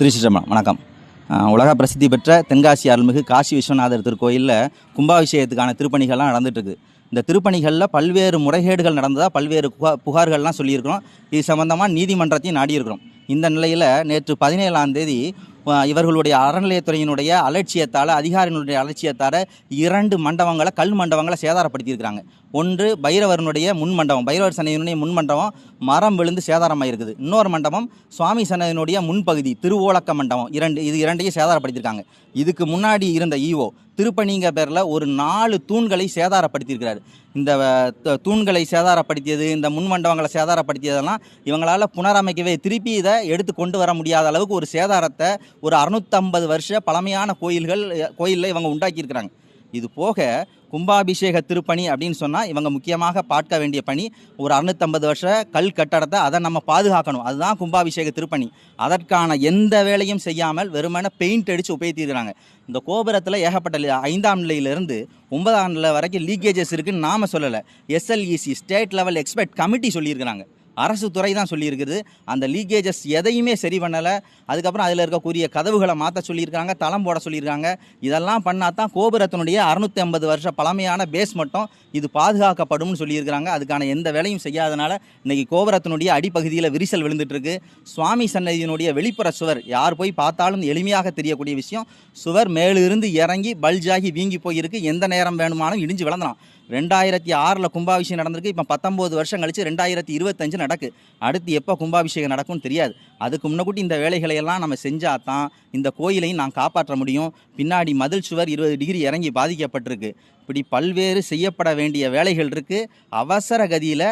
திருச்சிற்றம்பலம். வணக்கம். உலக பிரசித்தி பெற்ற தென்காசி அருள்மிகு காசி விஸ்வநாதர் திருக்கோயிலில் கும்பாபிஷேகத்துக்கான திருப்பணிகள்லாம் நடந்துட்டு இந்த திருப்பணிகளில் பல்வேறு முறைகேடுகள் நடந்ததாக பல்வேறு புகா புகார்கள்லாம் சொல்லியிருக்கிறோம். இது சம்பந்தமாக நீதிமன்றத்தையும் நாடியிருக்கிறோம். இந்த நிலையில் நேற்று பதினேழாம் தேதி இவர்களுடைய அறநிலையத்துறையினுடைய அலட்சியத்தால் அதிகாரிகளுடைய அலட்சியத்தால் இரண்டு மண்டபங்களை கல் மண்டபங்களை சேதாரப்படுத்தியிருக்கிறாங்க. ஒன்று பைரவரனுடைய முன் மண்டபம் பைரவர் சன்னதியினுடைய முன் மண்டபம் மரம் விழுந்து சேதாரமாக இருக்குது இன்னொரு மண்டபம் சுவாமி சன்னதியினுடைய முன்பகுதி திருவோலக்க மண்டபம். இரண்டு இது இரண்டையும் சேதாரப்படுத்தியிருக்காங்க. இதுக்கு முன்னாடி இருந்த ஈவோ திருப்பணிங்க பேரில் ஒரு நாலு தூண்களை சேதாரப்படுத்தியிருக்கிறார். இந்த த- தூண்களை சேதாரப்படுத்தியது இந்த முன் மண்டபங்களை சேதாரப்படுத்தியதெல்லாம் இவங்களால் புனரமைக்கவே திருப்பி இதை எடுத்து கொண்டு வர முடியாத அளவுக்கு ஒரு சேதாரத்தை ஒரு அறுநூத்தம்பது வருஷ பழமையான கோயில்கள் கோயிலில் இவங்க உண்டாக்கியிருக்கிறாங்க. இது போக கும்பாபிஷேக திருப்பணி அப்படின்னு சொன்னால் இவங்க முக்கியமாக பார்க்க வேண்டிய பணி ஒரு அறுநூத்தம்பது வருஷ கல் கட்டடத்தை அதை நம்ம பாதுகாக்கணும். அதுதான் கும்பாபிஷேக திருப்பணி. அதற்கான எந்த வேலையும் செய்யாமல் வெறுமனை பெயிண்ட் அடித்து உபயோகித்திருக்கிறாங்க. இந்த கோபுரத்தில் ஏகப்பட்ட ஐந்தாம் நிலையிலிருந்து ஒன்பதாம் நிலை வரைக்கும் லீக்கேஜஸ் இருக்குன்னு நாம சொல்லலை. SLEC state level expert committee சொல்லியிருக்கிறாங்க. அரசு துறை தான் சொல்லியிருக்குது. அந்த லீக்கேஜஸ் எதையுமே சரி பண்ணலை. அதுக்கப்புறம் அதில் இருக்கக்கூடிய கதவுகளை மாற்ற சொல்லியிருக்காங்க தளம் போட சொல்லியிருக்காங்க. இதெல்லாம் பண்ணால் தான் கோபுரத்தினுடைய அறுநூற்றி ஐம்பது வருஷ பழமையான பேஸ் மட்டும் இது பாதுகாக்கப்படும்னு சொல்லியிருக்கிறாங்க. அதுக்கான எந்த வேலையும் செய்யாதனால இன்றைக்கி கோபுரத்தினுடைய அடிப்பகுதியில் விரிசல் விழுந்துட்டுருக்கு. சுவாமி சன்னதியினுடைய வெளிப்புற சுவர் யார் போய் பார்த்தாலும் எளிமையாக தெரியக்கூடிய விஷயம். சுவர் மேலிருந்து இறங்கி பல்ஜாகி வீங்கி போயிருக்கு. எந்த நேரம் வேணுமானாலும் இடிஞ்சு விளந்தலாம் ரெண்டாயிரத்தி ஆறில் கும்பாபிஷேகம் நடந்திருக்கு. இப்போ பத்தொம்போது வருஷம் கழித்து ரெண்டாயிரத்தி இருபத்தஞ்சு நடக்கு. அடுத்து எப்போ கும்பாபிஷேகம் நடக்கும்னு தெரியாது. அதுக்கு முன்னக்கூட்டி இந்த வேலைகளை எல்லாம் நம்ம செஞ்சால் தான் இந்த கோயிலையும் நான் காப்பாற்ற முடியும். பின்னாடி மதில் சுவர் இருபது டிகிரி இறங்கி பாதிக்கப்பட்டிருக்கு. இப்படி பல்வேறு செய்யப்பட வேண்டிய வேலைகள் இருக்குது அவசர கதியில்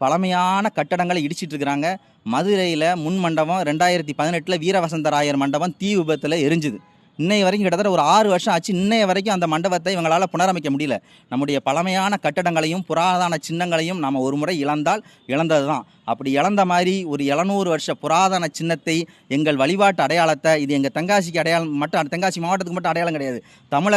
பழமையான கட்டடங்களை இடிச்சிட்டு இருக்கிறாங்க. மதுரையில் முன் மண்டபம் ரெண்டாயிரத்தி பதினெட்டில் வீரவசந்தராயர் மண்டபம் தீ விபத்தில் எரிஞ்சுது. இன்னைய வரைக்கும் கிட்டத்தட்ட ஒரு ஆறு வருஷம் ஆச்சு. இன்னைய வரைக்கும் அந்த மண்டபத்தை இவங்களால் புனரமைக்க முடியல. நம்முடைய பழமையான கட்டடங்களையும் புராதன சின்னங்களையும் நாம் ஒரு முறை இழந்தால் இழந்தது தான் அப்படி இழந்த மாதிரி ஒரு எழுநூறு வருஷ புராதன சின்னத்தை எங்கள் வழிபாட்டு அடையாளத்தை இது எங்கள் தென்காசிக்கு அடையாளம் மட்டும் தென்காசி மாவட்டத்துக்கு மட்டும் அடையாளம் கிடையாது. தமிழக